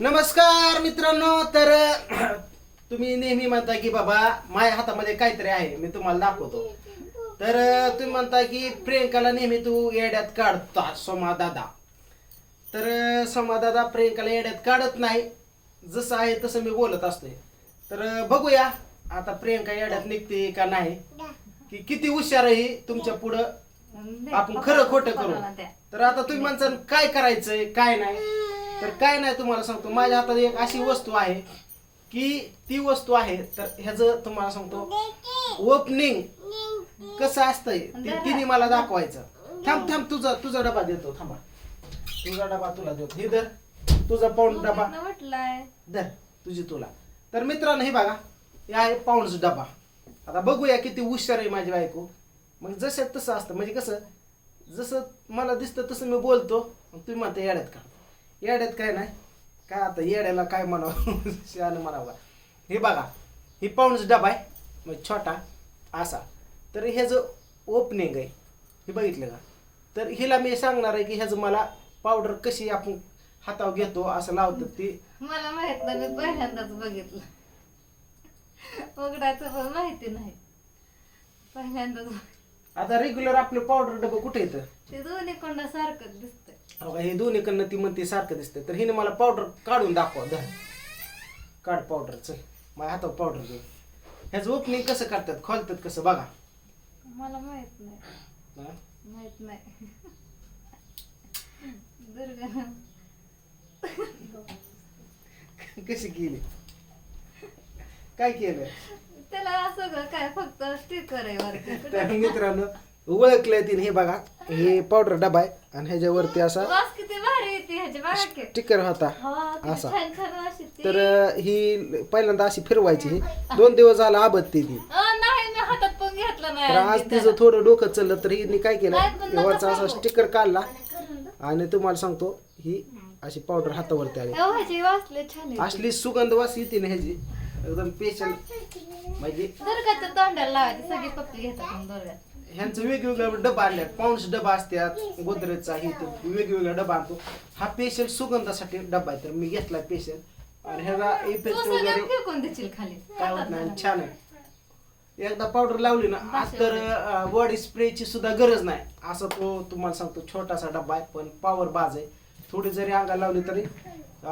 नमस्कार मित्रांनो तर तुम्ही नेहमी म्हणता की बाबा माझ्या हातामध्ये काहीतरी आहे मी तुम्हाला दाखवतो. तर तुम्ही म्हणता की प्रियंकाला नेहमी तू येड्यात काढता सोमा दादा. तर सोमा दादा प्रियंकाला येड्यात काढत नाही जसं आहे तसं मी बोलत असतोय. तर बघूया आता प्रियंका येड्यात निघते का नाही? की किती हुशार आहे ही तुमच्या पुढं? आपण खरं खोटं करू. तर आता तुम्ही म्हणसान काय करायचंय काय नाही? तर काय नाही तुम्हाला सांगतो माझ्या हातात एक अशी वस्तू आहे की ती वस्तू आहे तर ह्याचं तुम्हाला सांगतो ओपनिंग कसं असतंय ते तिने मला दाखवायचं. थांब थांब तुझा तुझा डबा देतो थांबा. तुझा डबा तुला देतो. हे धर. तुझा पाऊंड डबा. म्हटलंय धर तुझी तुला. तर मित्रांनो हे बघा हे आहे पाऊंडचा डबा. आता बघूया किती हुशार आहे माझी बायको. मग जसं तसं असतं. म्हणजे कसं जसं मला दिसतं तसं मी बोलतो मग तुम्ही म्हणता येड्यात का? येड्यात काय नाही? काय आता येड्याला काय म्हणावं? शहाणं म्हणावं. हे बघा ही पाऊंडचा डबा आहे म्हणजे छोटा असा. तर ह्याचं ओपनिंग आहे हे बघितलं का? तर हिला मी सांगणार आहे की ह्याचं मला पावडर कशी आपण हातावर घेतो असं लावतात ती. मला माहीत नाही मी पहिल्यांदाच बघितलं. उघडायचं पण माहिती नाही. पहिल्यांदाच. आता रेग्युलर आपलं पावडर डबं कुठे येतं? ते दोन्ही कोंड सारखं दिसतंय हे दोन्हीकडनं ती म्हणते सारखं दिसतं तर हिने मला पावडर काढून दाखवा धर. काढ पावडर चल. माझ्या हातावर पावडर घे. ह्याचं ओपनिंग कसं करतात खोलतात कसं बघा. मला माहीत नाही. हा? माहीत नाही. दुर्गा. कशी केली? काय केलं? त्याला सगळं काय फक्त स्टिकर आहे वरती. तर मित्रांनो ओळखलंय तिने. हे बघा हे पावडर डबा आहे आणि ह्याच्यावरती असा वास किती भारी येते ह्याची बघा की. स्टिकर होता. हा किती असा. छान छान वास येते. तर अं, ही पहिल्यांदा अशी फिरवायची ही. दोन दिवस झाला आबदते ती. अं, नाही मी हातात पण घेतलं नाही तर आज तिचं. थोडं डोकं चाललं तर हिने काय केलं? वरचा असा. स्टिकर काढला आणि तुम्हाला सांगतो ही अशी पावडर हातावरती आली. अहो, ह्याची वासले छान आहे असली सुगंध वास येते ना ह्याची. एकदम स्पेशल म्हणजे दुर्गाच्या तोंडाला लावायची सगळी पप्पी घेतात मग ह्यांचं वेगवेगळ्या डबा आणल्यात. पाऊंड्स डबा असतात गोदरेजचा ही तो वेगवेगळा डबा आणतो. हा स्पेशल सुगंधासाठी डबा आहे. तर मी घेतला स्पेशल आणि ह्याला इफेक्ट वगैरे फेकून देशील खाली. काय होत नाही. छान आहे. एकदा पावडर लावली ना आज तर बॉडी स्प्रेची सुद्धा गरज नाही. असं तो तुम्हाला सांगतो छोटासा डब्बा आहे पण पॉवर बाज आहे. थोडी जरी अंगाला लावली तरी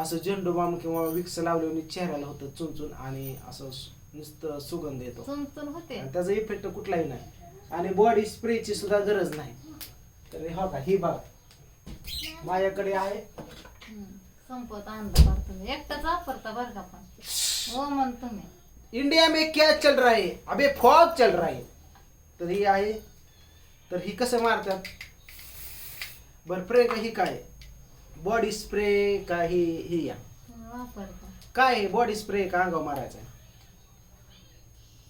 असं झेंडू बाम किंवा विक्स लावल्याने चेहऱ्याला होतं चुनचुन आणि असं नुसतं सुगंध येतो. त्याचा इफेक्ट कुठलाही नाही. आणि बॉडी स्प्रेची सुद्धा गरज नाही. तर हे का ही बघा माझ्याकडे आहे. हम्म. संपत आणलं बरं तुम्ही. एकटाच वापरता बरं का पण. हो म्हण तुम्ही. इंडिया में क्या चल रहा है? अबे फौज चल रहा है. तर ही आहे. तर ही कसं मारतात? बरं स्प्रे का ही काय? बॉडी स्प्रे का ही ही या. वापरता. काय बॉडी स्प्रे का अंगावर मारायचा आहे?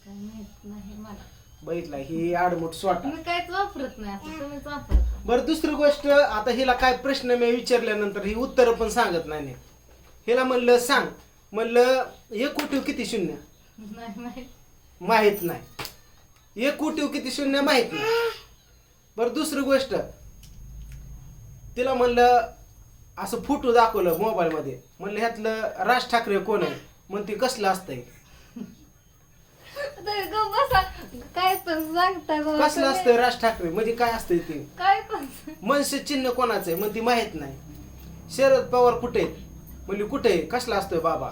काय माहीत नाही मला. बघितला ही आडमुठ स्वटा मी काहीच वापरत नाही असं तुम्हीच वापरता बरं दुसरी गोष्ट आता हिला काय प्रश्न मी विचारल्यानंतर ही उत्तर पण सांगत नाही नीट. हिला म्हणलं सांग. म्हणलं एक कोटीव किती शून्य? नाही माहीत. माहीत नाही. एक कोटीव किती शून्य माहीत नाही. बरं दुसरी गोष्ट. तिला म्हणलं असं फोटो दाखवलं मोबाईल मध्ये म्हणलं ह्यातलं राज ठाकरे कोण आहे? म्हणते कसलं असतंय? तुम्ही गप्प बसा. काय पण सांगताय बाबा कसलं तुम्ही. असतंय राज ठाकरे? म्हणजे काय असतंय ते? काय पण मनसे चिन्ह कोणाचं आहे? म्हणते माहीत नाही. शरद पवार कुठे आहेत? म्हणली कुठे आहे? कसला असतोय बाबा?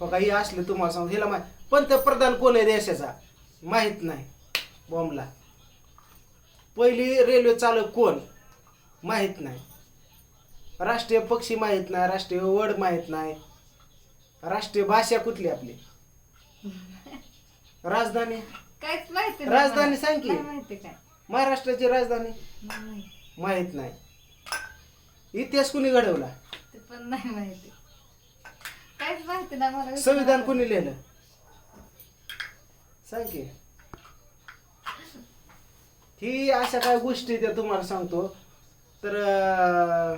हो का? ही असले तुम्हाला सांग हिला माहीत पंतप्रधान कोण आहे देशाचा? माहीत नाही. बॉम्बला. पहिली रेल्वे चालक कोण? माहीत नाही. राष्ट्रीय पक्षी माहीत नाही. राष्ट्रीय वड माहीत नाही. राष्ट्रीय भाषा कुठली आपली? राजधानी. काहीच माहिती नाही राजधानी मला. सांग की. नाही माहिती काय. महाराष्ट्राची राजधानी? नाही. माहिती. नाही. इतिहास कुणी घडवला? ते पण नाही माहिती. काहीच माहिती नाही मला. संविधान कुणी लिहिलं? सांग की. ही अशा काय गोष्टी त्या तुम्हाला सांगतो. तर अं,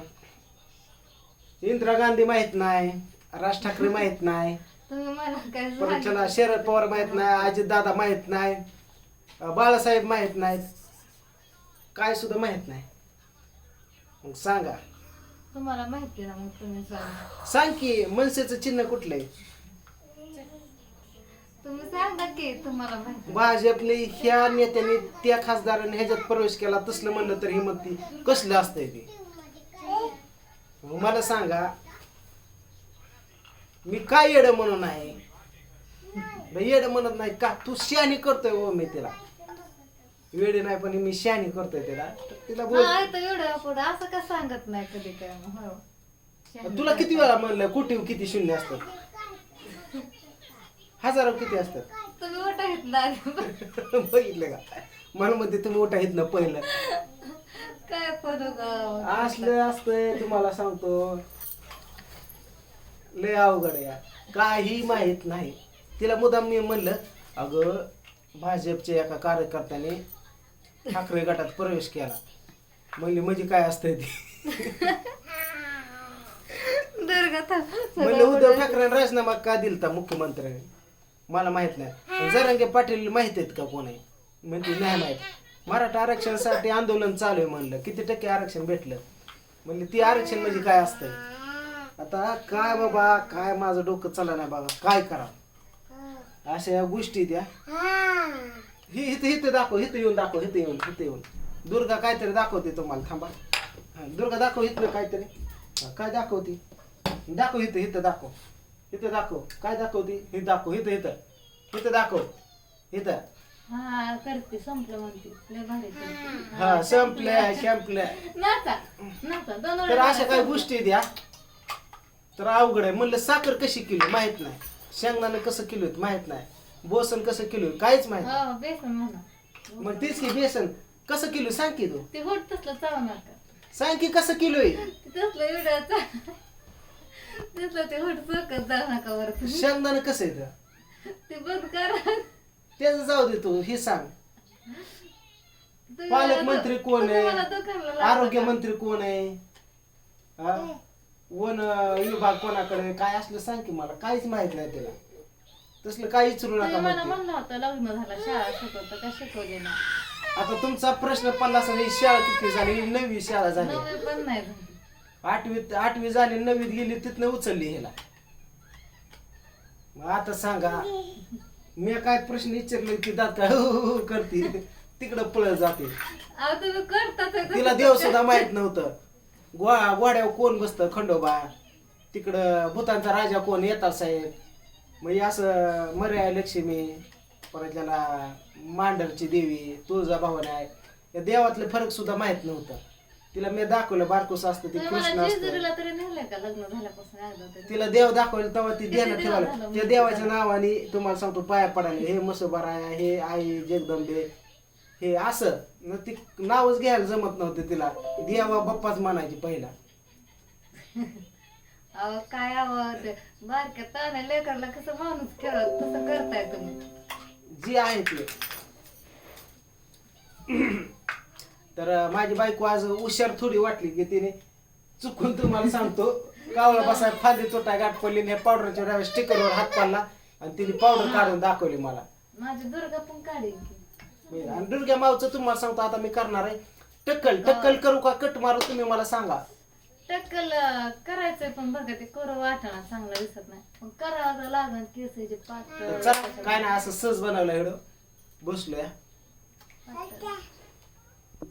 इंदिरा गांधी माहीत नाही राज ठाकरे माहीत नाही. तुम्ही मला काय परत सांगितलं. शरद पवार माहीत नाही अजित दादा माहीत नाही अं, बाळासाहेब माहीत नाहीत. काय सुद्धा माहीत नाही. मग सांगा. तुम्हाला माहिती ना मग तुम्ही सांगा. सांग की मनसेचं चिन्ह कुठलंय तुम्ही सांगा की तुम्हाला माहिती भाजपने ह्या नेत्याने त्या खासदाराने ह्याच्यात प्रवेश केला तसलं म्हणलं तर ही म्हणती कसलं असतंय ते? मग मला सांगा मी काय येड म्हणून आहे? येड म्हणत नाही का? तू शहाणी करतोय हो मी तिला. वेळ नाही पण मी शहाणी करतोय तिला. तिला बोल. हा तर एवढं पुढं असं का सांगत नाही कधी काय मग, हो तुला किती वेळा म्हणलं कुठे किती शून्य असतात? हजारो किती असतात? तुम्ही मोठा घेतला बघितलं का? मला म्हणते तुम्ही उठा येत ना पहिलं. काय असलं असतंय तुम्हाला सांगतो. लय अवघड आहे यार. काही माहीत नाही. तिला मुदाम मी म्हणलं अगं भाजपच्या एका कार्यकर्त्याने ठाकरे गटात प्रवेश केला. म्हणली म्हणजे काय असतंय ते? म्हणलं उद्धव ठाकरेने राजीनामा का दिलता मुख्यमंत्र्याने? मला माहीत नाही. जरांगे पाटील माहीत आहेत का कोण? आहे म्हणते नाही माहीत. मराठा आरक्षणासाठी आंदोलन चालू आहे म्हणलं. किती टक्के आरक्षण भेटलं? म्हणले ती आरक्षण म्हणजे काय असतंय? आता काय बाबा काय माझं डोकं चाललं नाही बाबा काय करावं अशा या गोष्टी द्या. ही इथं इथं दाखव इथं येऊन दाखव इथं येऊन इथं येऊन. दुर्गा काहीतरी दाखवते तुम्हाला थांबा. दुर्गा दाखव इथलं काहीतरी. काय दाखवते? दाखव इथं इथं दाखव. इथं दाखव. काय दाखवते? हे दाखव इथं इथं. इथं दाखव. इथं. हा करते संपलं म्हणते. हा संपल्या संपल्या. तर अशा काही गोष्टी द्या. तर अवघड आहे. म्हणलं साखर कशी किलो? माहीत नाही. शेंगदाणा कसं किलो आहेत माहीत नाही. बोसन कसं किलो आहे, काहीच माहीत नाही. हो बेसन म्हणा. मग तेच की बेसन. कसं किलो सांग की तू. तसलं सांग की कसं किलो आहे ते तसलं एवढं तसलं ते होट चोकत जाऊ नका वरती शेंगदाणा कसं आहे तर ते बंद करा. त्याचं जाऊ दे तू हे सांग. तुम्ही पालकमंत्री कोण तुम्ही मला आहे दुकानाला लावता आरोग्य का? मंत्री कोण आहे? हा? वन विभाग कोणाकडे? काय असलं सांग की मला. काहीच माहीत नाही त्याला. तसलं काही विचारू तुम्ही नका मला म्हणते. म्हणलं होतं लग्न झालं शाळा शिकवतं का शिकवली ना आता तुमचा प्रश्न असेल ही शाळा किती झाली? ही नववी शाळा झाली. नववी पण नाही झाली. आठवीत आठवी झाली नववीत गेली तिथनं उचलली ह्याला. मग आता सांगा. मी काय प्रश्न विचारले की दात हो, हो, हो करते. तिकडं पळत जाते. अहो तुम्ही करताच आहे तिला. देव सुद्धा माहीत नव्हतं. गो गोड्यावर कोण बसतं खंडोबा? तिकडं भूतांचा राजा कोण? येतात साहेब. मग हे असं मर्या लक्ष्मी परत त्याला मांडरची देवी तुळजाभवानी आहे. या देवातले फरक सुद्धा माहीत नव्हतं. तिला मी दाखवलं बारकोस असतं ते कृष्ण असतं. जेजुरीला तरी नेलंय का लग्न झाल्यापासून? एकदा तरी? तिला देव दाखवलं तेव्हा ती देणं ठेवायला त्या देवाच्या नावाने तुम्हाला सांगतो पाया पडायला. हे मसोबाराया हे आई जगदंबे हे असं न ती नावच घ्यायला जमत नव्हते तिला. देवा बाप्पाच म्हणायची पहिला. अहो काय अहो ते बारक्या लेकरला कसं माणूस खेळत तसं करताय तुम्ही. जी आहे ते. तर अं, माझी बायको आज हुशार थोडी वाटली की तिने चुकून तुम्हाला सांगतो. कावळा बसा फांदी तोटा गाठ पडली आणि पावडरच्या स्टिकरवर हात पाडला आणि तिने पावडर काढून दाखवली मला. माझी दुर्गा पण काढीन की. आणि दुर्गा मावचं तुम्हाला सांगतो आता मी करणार आहे. टक्कल टक्कल करू का? कट मारू तुम्ही मला सांगा. टक्कल अं, करायचंय पण बघा ते करू वाटणार चांगला दिसत नाही. पण करावं तर लागन केसाचे तर पातळ चला काय नाही असं सहज बनवलं एवढं बसलोय. पातळ.